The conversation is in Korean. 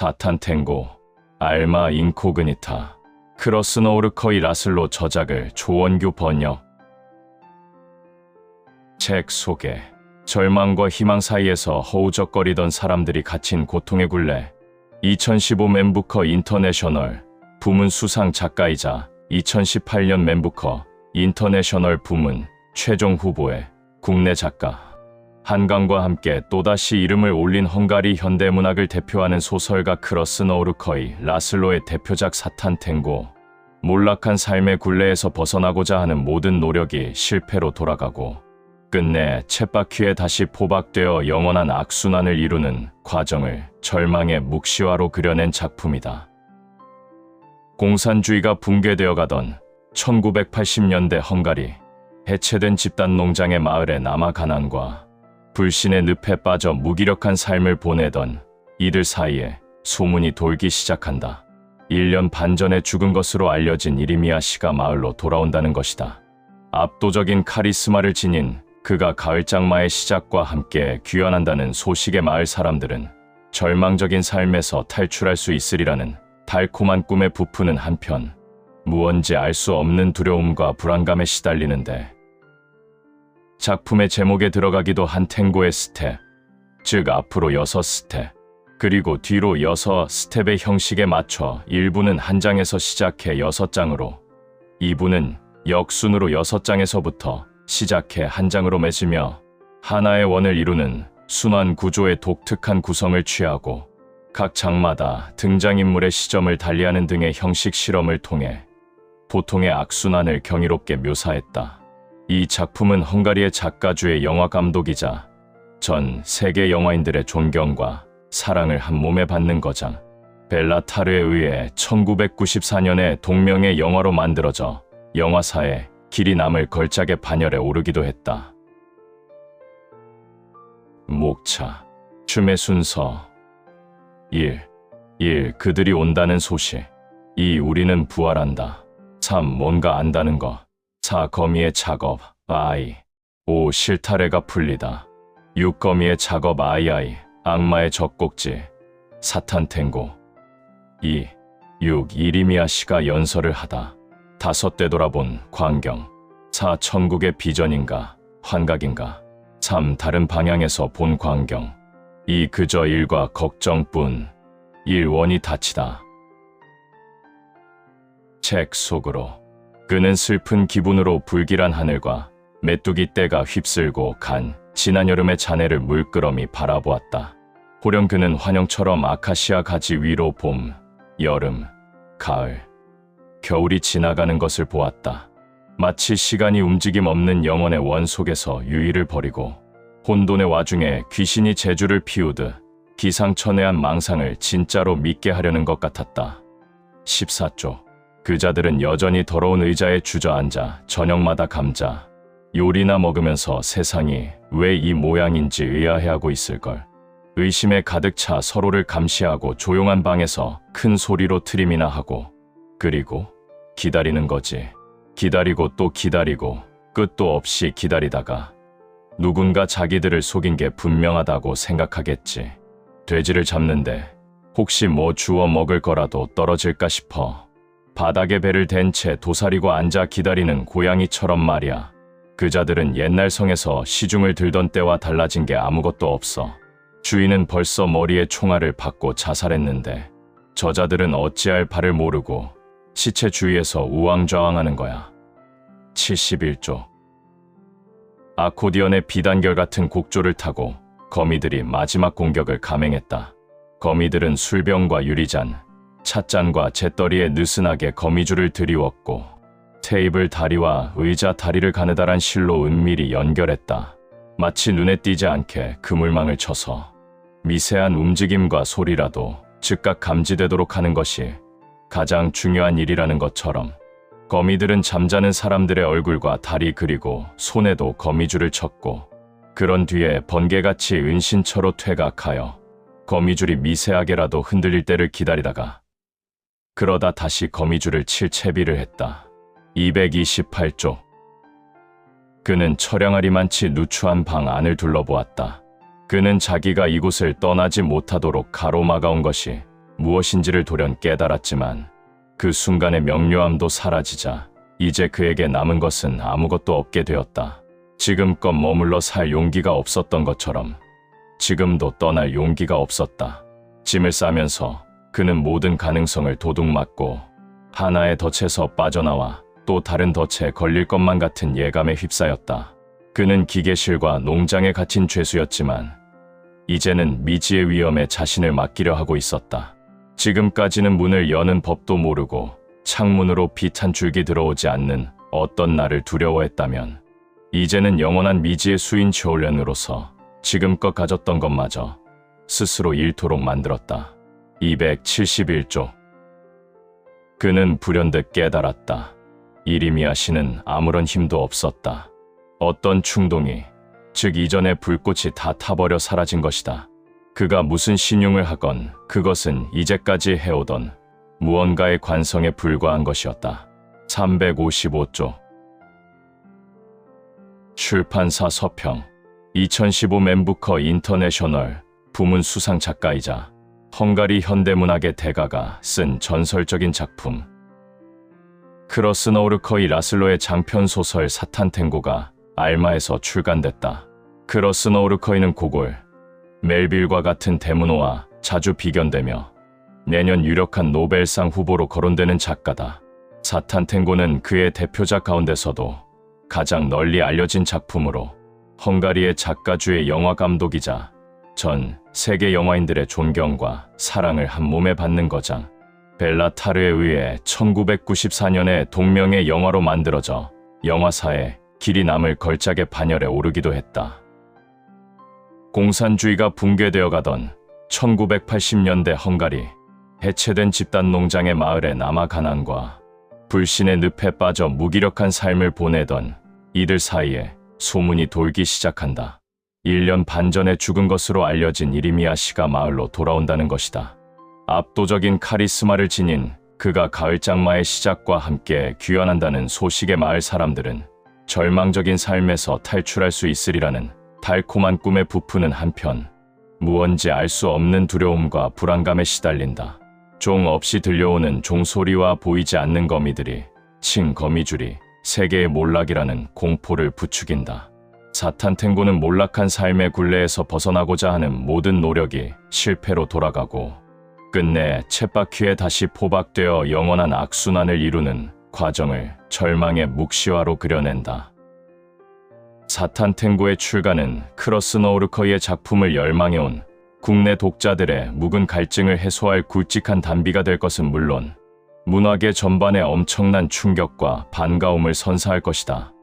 사탄 탱고, 알마 인코그니타, 크로스노우르커이 라슬로 저작을 조원규 번역. 책 소개. 절망과 희망 사이에서 허우적거리던 사람들이 갇힌 고통의 굴레. 2015 맨부커 인터내셔널 부문 수상 작가이자 2018년 맨부커 인터내셔널 부문 최종 후보의 국내 작가. 한강과 함께 또다시 이름을 올린 헝가리 현대문학을 대표하는 소설가 크로스노우르커의 라슬로의 대표작 사탄 탱고. 몰락한 삶의 굴레에서 벗어나고자 하는 모든 노력이 실패로 돌아가고 끝내 쳇바퀴에 다시 포박되어 영원한 악순환을 이루는 과정을 절망의 묵시화로 그려낸 작품이다. 공산주의가 붕괴되어 가던 1980년대 헝가리 해체된 집단 농장의 마을에 남아 가난과 불신의 늪에 빠져 무기력한 삶을 보내던 이들 사이에 소문이 돌기 시작한다. 1년 반 전에 죽은 것으로 알려진 이리미아 씨가 마을로 돌아온다는 것이다. 압도적인 카리스마를 지닌 그가 가을 장마의 시작과 함께 귀환한다는 소식의 마을 사람들은 절망적인 삶에서 탈출할 수 있으리라는 달콤한 꿈에 부푸는 한편 무언지 알 수 없는 두려움과 불안감에 시달리는데 작품의 제목에 들어가기도 한 탱고의 스텝, 즉 앞으로 여섯 스텝, 그리고 뒤로 여섯 스텝의 형식에 맞춰 1부는 한 장에서 시작해 여섯 장으로 2부는 역순으로 여섯 장에서부터 시작해 한 장으로 맺으며 하나의 원을 이루는 순환 구조의 독특한 구성을 취하고 각 장마다 등장인물의 시점을 달리하는 등의 형식 실험을 통해 보통의 악순환을 경이롭게 묘사했다. 이 작품은 헝가리의 작가주의 영화 감독이자 전 세계 영화인들의 존경과 사랑을 한 몸에 받는 거장 벨라타르에 의해 1994년에 동명의 영화로 만들어져 영화사에 길이 남을 걸작의 반열에 오르기도 했다. 목차, 춤의 순서 1. 1. 그들이 온다는 소식 2. 우리는 부활한다 3. 뭔가 안다는 것 4. 거미의 작업 아이 5. 실타래가 풀리다 6. 거미의 작업 아이아이 악마의 젖꼭지 사탄 탱고 2. 6. 이리미아 씨가 연설을 하다 다섯 되돌아본 광경 4. 천국의 비전인가 환각인가 3. 다른 방향에서 본 광경 2. 그저 일과 걱정뿐 1. 원이 닫히다 책 속으로 그는 슬픈 기분으로 불길한 하늘과 메뚜기 떼가 휩쓸고 간 지난 여름의 자네를 물끄러미 바라보았다. 호령 그는 환영처럼 아카시아 가지 위로 봄, 여름, 가을, 겨울이 지나가는 것을 보았다. 마치 시간이 움직임 없는 영혼의 원 속에서 유의를 버리고 혼돈의 와중에 귀신이 재주를 피우듯 기상천외한 망상을 진짜로 믿게 하려는 것 같았다. 14조. 그 자들은 여전히 더러운 의자에 주저앉아 저녁마다 감자, 요리나 먹으면서 세상이 왜 이 모양인지 의아해하고 있을걸. 의심에 가득 차 서로를 감시하고 조용한 방에서 큰 소리로 트림이나 하고 그리고 기다리는 거지. 기다리고 또 기다리고 끝도 없이 기다리다가 누군가 자기들을 속인 게 분명하다고 생각하겠지. 돼지를 잡는데 혹시 뭐 주워 먹을 거라도 떨어질까 싶어 바닥에 배를 댄 채 도사리고 앉아 기다리는 고양이처럼 말이야. 그자들은 옛날 성에서 시중을 들던 때와 달라진 게 아무것도 없어. 주인은 벌써 머리에 총알을 받고 자살했는데 저자들은 어찌할 바를 모르고 시체 주위에서 우왕좌왕하는 거야. 71조 아코디언의 비단결 같은 곡조를 타고 거미들이 마지막 공격을 감행했다. 거미들은 술병과 유리잔, 찻잔과 잿더리에 느슨하게 거미줄을 들이웠고 테이블 다리와 의자 다리를 가느다란 실로 은밀히 연결했다. 마치 눈에 띄지 않게 그물망을 쳐서 미세한 움직임과 소리라도 즉각 감지되도록 하는 것이 가장 중요한 일이라는 것처럼 거미들은 잠자는 사람들의 얼굴과 다리 그리고 손에도 거미줄을 쳤고 그런 뒤에 번개같이 은신처로 퇴각하여 거미줄이 미세하게라도 흔들릴 때를 기다리다가 그러다 다시 거미줄을 칠 채비를 했다. 228조 그는 처량하리만치 누추한 방 안을 둘러보았다. 그는 자기가 이곳을 떠나지 못하도록 가로막아온 것이 무엇인지를 돌연 깨달았지만 그 순간의 명료함도 사라지자 이제 그에게 남은 것은 아무것도 없게 되었다. 지금껏 머물러 살 용기가 없었던 것처럼 지금도 떠날 용기가 없었다. 짐을 싸면서 그는 모든 가능성을 도둑맞고 하나의 덫에서 빠져나와 또 다른 덫에 걸릴 것만 같은 예감에 휩싸였다. 그는 기계실과 농장에 갇힌 죄수였지만 이제는 미지의 위험에 자신을 맡기려 하고 있었다. 지금까지는 문을 여는 법도 모르고 창문으로 빛한 줄기 들어오지 않는 어떤 날을 두려워했다면 이제는 영원한 미지의 수인 조련으로서 지금껏 가졌던 것마저 스스로 잃도록 만들었다. 271조 그는 불현듯 깨달았다. 이리미아 씨는 아무런 힘도 없었다. 어떤 충동이, 즉 이전의 불꽃이 다 타버려 사라진 것이다. 그가 무슨 신용을 하건 그것은 이제까지 해오던 무언가의 관성에 불과한 것이었다. 355조 출판사 서평 2015 맨부커 인터내셔널 부문 수상 작가이자 헝가리 현대문학의 대가가 쓴 전설적인 작품 크러스너우르커이 라슬로의 장편 소설 사탄탱고가 알마에서 출간됐다. 크러스너우르커이는 고골, 멜빌과 같은 대문호와 자주 비견되며 내년 유력한 노벨상 후보로 거론되는 작가다. 사탄탱고는 그의 대표작 가운데서도 가장 널리 알려진 작품으로 헝가리의 작가주의 영화 감독이자 전 세계 영화인들의 존경과 사랑을 한 몸에 받는 거장 벨라타르에 의해 1994년에 동명의 영화로 만들어져 영화사에 길이 남을 걸작의 반열에 오르기도 했다. 공산주의가 붕괴되어 가던 1980년대 헝가리 해체된 집단 농장의 마을에 남아 가난과 불신의 늪에 빠져 무기력한 삶을 보내던 이들 사이에 소문이 돌기 시작한다. 1년 반 전에 죽은 것으로 알려진 이리미아 씨가 마을로 돌아온다는 것이다. 압도적인 카리스마를 지닌 그가 가을 장마의 시작과 함께 귀환한다는 소식의 마을 사람들은 절망적인 삶에서 탈출할 수 있으리라는 달콤한 꿈에 부푸는 한편 무언지 알 수 없는 두려움과 불안감에 시달린다. 종 없이 들려오는 종소리와 보이지 않는 거미들이 칭 거미줄이 세계의 몰락이라는 공포를 부추긴다. 사탄 탱고는 몰락한 삶의 굴레에서 벗어나고자 하는 모든 노력이 실패로 돌아가고 끝내 쳇바퀴에 다시 포박되어 영원한 악순환을 이루는 과정을 절망의 묵시화로 그려낸다. 사탄 탱고의 출간은 크로스너우르커의 작품을 열망해온 국내 독자들의 묵은 갈증을 해소할 굵직한 단비가 될 것은 물론 문학의 전반에 엄청난 충격과 반가움을 선사할 것이다.